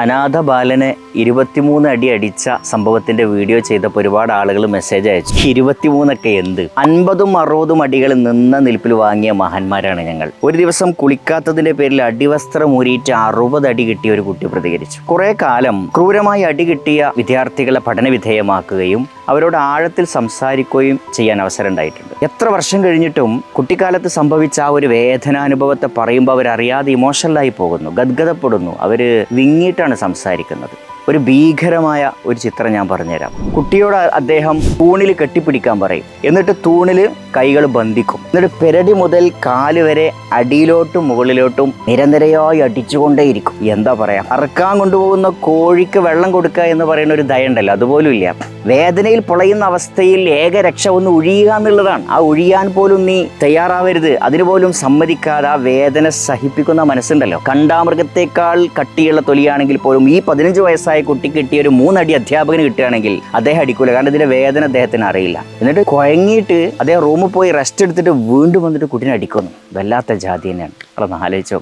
അനാഥ ബാലനെ ഇരുപത്തിമൂന്ന് അടി അടിച്ച സംഭവത്തിന്റെ വീഡിയോ ചെയ്തപ്പോൾ ഒരുപാട് ആളുകൾ മെസ്സേജ് അയച്ചു. ഇരുപത്തിമൂന്നൊക്കെ എന്ത്? അൻപതും അറുപതും അടികൾ നിന്ന നിൽപ്പിൽ വാങ്ങിയ മഹാന്മാരാണ് ഞങ്ങൾ. ഒരു ദിവസം കുളിക്കാത്തതിന്റെ പേരിൽ അടിവസ്ത്രം ഊരിയിട്ട് അറുപത് അടി കിട്ടിയ ഒരു കുട്ടി പ്രതികരിച്ചു. കുറെ കാലം ക്രൂരമായി അടി കിട്ടിയ വിദ്യാർത്ഥികളെ പഠനവിധേയമാക്കുകയും അവരോട് ആഴത്തിൽ സംസാരിക്കുകയും ചെയ്യാൻ അവസരം ഉണ്ടായിട്ടുണ്ട്. എത്ര വർഷം കഴിഞ്ഞിട്ടും കുട്ടിക്കാലത്ത് സംഭവിച്ച ആ ഒരു വേദനാനുഭവത്തെ പറയുമ്പോൾ അവരറിയാതെ ഇമോഷണലായി പോകുന്നു. ഗദ്ഗതപ്പെടുന്നു അവർ വിങ്ങിയിട്ടാണ് സംസാരിക്കുന്നത്. ഒരു ഭീകരമായ ഒരു ചിത്രം ഞാൻ പറഞ്ഞുതരാം. കുട്ടിയോട് അദ്ദേഹം തൂണിൽ കെട്ടിപ്പിടിക്കാൻ പറയും. എന്നിട്ട് തൂണിൽ കൈകൾ ബന്ധിക്കും. എന്നിട്ട് പെരടി മുതൽ കാൽ വരെ അടിയിലോട്ടും മുകളിലോട്ടും നിരന്തരമായി അടിച്ചുകൊണ്ടേയിരിക്കും. എന്താ പറയാ? അറക്കാൻ കൊണ്ടുപോകുന്ന കോഴിക്ക് വെള്ളം കൊടുക്കുക എന്ന് പറയുന്ന ഒരു ദയുണ്ടല്ലോ അതുപോലും ഇല്ല. വേദനയിൽ പൊളയുന്ന അവസ്ഥയിൽ ഏക രക്ഷ ഒന്ന് ഒഴിയുക എന്നുള്ളതാണ്. ആ ഒഴിയാൻ പോലും നീ തയ്യാറാവരുത്. അതിനുപോലും സമ്മതിക്കാതെ ആ വേദന സഹിപ്പിക്കുന്ന മനസ്സുണ്ടല്ലോ. കണ്ടാമൃഗത്തെക്കാൾ കട്ടിയുള്ള തൊലിയാണെങ്കിൽ പോലും ഈ പതിനഞ്ച് വയസ്സായ കുട്ടിക്ക് കിട്ടിയ ഒരു മൂന്നടി അധ്യാപകന് കിട്ടുകയാണെങ്കിൽ അദ്ദേഹം അടിക്കൂല. കാരണം ഇതിന്റെ വേദന അദ്ദേഹത്തിന് അറിയില്ല. എന്നിട്ട് കുഴങ്ങിയിട്ട് അദ്ദേഹം റൂമിൽ പോയി റെസ്റ്റ് എടുത്തിട്ട് വീണ്ടും വന്നിട്ട് കുട്ടീനെ അടിക്കുന്നു. വല്ലാത്ത ജാതി തന്നെയാണ്. അതൊന്ന് ആലോചിച്ചോ